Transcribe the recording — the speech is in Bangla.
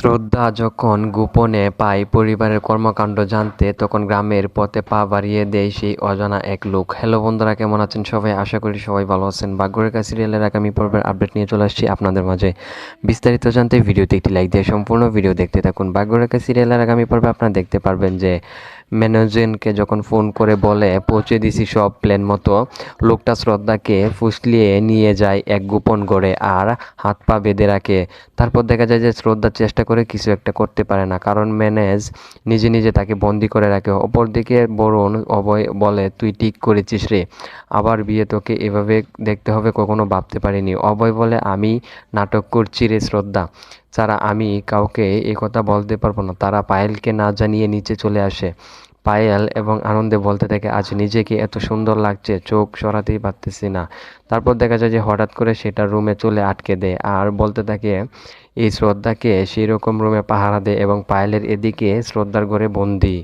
শ্রদ্ধা যখন গোপনে পায় পরিবারের কর্মকাণ্ড জানতে, তখন গ্রামের পথে পা বাড়িয়ে দেয় সেই অজানা এক লোক। হ্যালো বন্ধুরা, কেমন আছেন সবাই? আশা করি সবাই ভালো আছেন। ভাগ্যরেখা সিরিয়ালের আগামী পর্বের আপডেট নিয়ে চলে আসছি আপনাদের মাঝে। বিস্তারিত জানতে ভিডিওতে একটি লাইক দিয়ে সম্পূর্ণ ভিডিও দেখতে থাকুন। ভাগ্যরেখা সিরিয়ালের আগামী পর্বে আপনারা দেখতে পারবেন যে ম্যানেজেনকে যখন ফোন করে বলে, পৌঁছে দিছি সব প্ল্যান মতো, লোকটা শ্রদ্ধাকে ফুসলিয়ে নিয়ে যায় এক গোপন ঘরে আর হাত পা বেঁধে রাখে। তারপর দেখা যায় যে শ্রদ্ধা চেষ্টা করে কিছু একটা করতে পারে না, কারণ ম্যানেজ নিজে নিজে তাকে বন্দি করে রাখে। অপরদিকে বরুণ অভয় বলে, তুই ঠিক করেছিস রে, আবার বিয়ে তোকে এভাবে দেখতে হবে কখনো ভাবতে পারিনি। অভয় বলে, আমি নাটক করছি রে শ্রদ্ধা। ছাড়া আমি কাউকে এ কথা বলতে পারব না, তারা পায়েলকে না জানিয়ে নিচে চলে আসে। পায়েল এবং আনন্দে বলতে থাকে, আজ নিজেকে এত সুন্দর লাগছে, চোখ সরাতেই পারতেছি না। তারপর দেখা যায় যে হঠাৎ করে সেটা রুমে চলে আটকে দেয়। আর বলতে থাকে, এই শ্রদ্ধাকে সেই রকম রুমে পাহারা দেয় এবং পায়েলের এদিকে শ্রদ্ধার ঘরে বন্দি।